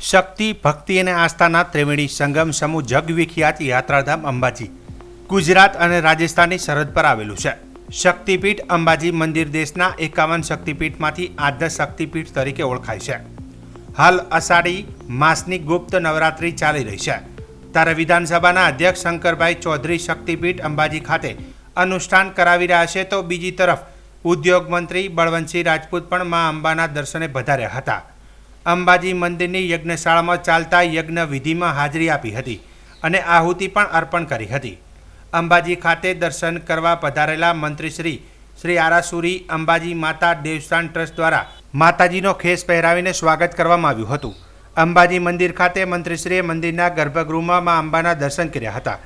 શક્તિ, ભક્તિ અને આસ્થાના ત્રિવેણી સંગમ સમૂહ જગવિખ્યાત યાત્રાધામ અંબાજી, ગુજરાત અને રાજસ્થાનની સરહદ પર આવેલું છે. શક્તિપીઠ અંબાજી મંદિર દેશના એકાવન શક્તિપીઠમાંથી આદ્ય શક્તિપીઠ તરીકે ઓળખાય છે. હાલ અષાઢી માસની ગુપ્ત નવરાત્રી ચાલી રહી છે. ત્યારે વિધાનસભાના અધ્યક્ષ શંકરભાઈ ચૌધરી શક્તિપીઠ અંબાજી ખાતે અનુષ્ઠાન કરાવી રહ્યા છે તો બીજી તરફ ઉદ્યોગ મંત્રી બળવંતસિંહ રાજપૂત પણ મા અંબાના દર્શને વધાર્યા હતા. અંબાજી મંદિરની યજ્ઞશાળામાં ચાલતા યજ્ઞ વિધિમાં હાજરી આપી હતી અને આહુતિ પણ અર્પણ કરી હતી. અંબાજી ખાતે દર્શન કરવા પધારેલા મંત્રીશ્રી શ્રી આરાસુરી અંબાજી માતા દેવસ્થાન ટ્રસ્ટ દ્વારા માતાજીનો ખેસ પહેરાવીને સ્વાગત કરવામાં આવ્યું હતું. અંબાજી મંદિર ખાતે મંત્રીશ્રીએ મંદિરના ગર્ભગૃહમાં મા અંબાના દર્શન કર્યા હતા.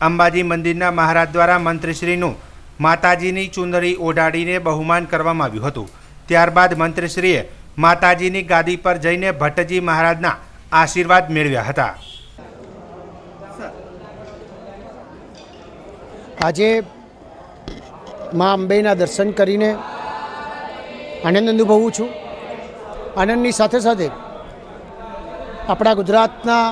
અંબાજી મંદિરના મહારાજ દ્વારા મંત્રીશ્રીનું માતાજીની ચુંદડી ઓઢાડીને બહુમાન કરવામાં આવ્યું હતું. ત્યારબાદ મંત્રીશ્રીએ માતાજીની ગાદી પર જઈને ભટ્ટજી મહારાજના આશીર્વાદ મેળવ્યા હતા. આજે મા અંબેના દર્શન કરીને આનંદ અનુભવું છું. આનંદની સાથે સાથે આપણા ગુજરાતના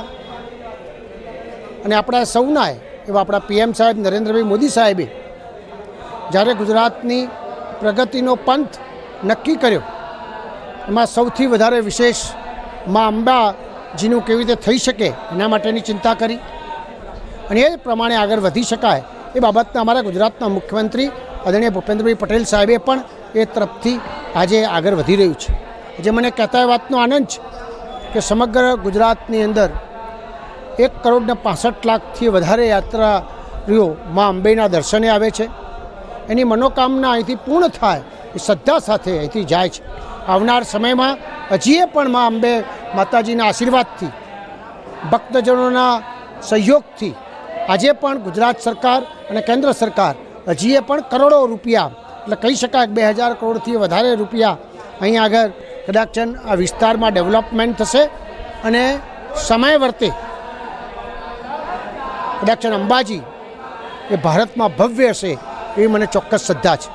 અને આપણા સૌનાએ એવા આપણા પીએમ સાહેબ નરેન્દ્રભાઈ મોદી સાહેબે જ્યારે ગુજરાતની પ્રગતિનો પંથ નક્કી કર્યો એમાં સૌથી વધારે વિશેષ મા અંબાજીનું કેવી રીતે થઈ શકે એના માટેની ચિંતા કરી. અને એ પ્રમાણે આગળ વધી શકાય એ બાબતના અમારા ગુજરાતના મુખ્યમંત્રી આદરણીય ભૂપેન્દ્રભાઈ પટેલ સાહેબે પણ એ તરફથી આજે આગળ વધી રહ્યું છે. જે મને કહેતા એ વાતનો આનંદ છે કે સમગ્ર ગુજરાતની અંદર એક કરોડને પાસઠ લાખથી વધારે યાત્રાળુઓ મા અંબેના દર્શને આવે છે. એની મનોકામના અહીંથી પૂર્ણ થાય એ શ્રદ્ધા સાથે અહીંથી જાય છે. આવનાર સમયમાં હજીએ પણ મા અંબે માતાજીના આશીર્વાદથી, ભક્તજનોના સહયોગથી આજે પણ ગુજરાત સરકાર અને કેન્દ્ર સરકાર હજીએ પણ કરોડો રૂપિયા, એટલે કહી શકાય બે હજાર કરોડથી વધારે રૂપિયા અહીં આગળ કદાચ આ વિસ્તારમાં ડેવલપમેન્ટ થશે અને સમય વર્તે. કદાચ અંબાજી એ ભારતમાં ભવ્ય હશે એવી મને ચોક્કસ શ્રદ્ધા છે.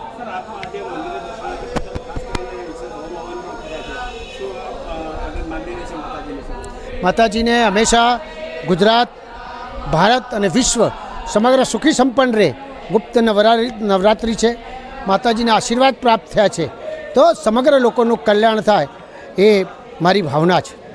માતાજીને હંમેશા ગુજરાત, ભારત અને વિશ્વ સમગ્ર સુખી સંપન્ન રહે. ગુપ્ત નવરા- નવરાત્રિ છે. માતાજીના આશીર્વાદ પ્રાપ્ત થયા છે. તો સમગ્ર લોકોનું કલ્યાણ થાય એ મારી ભાવના છે.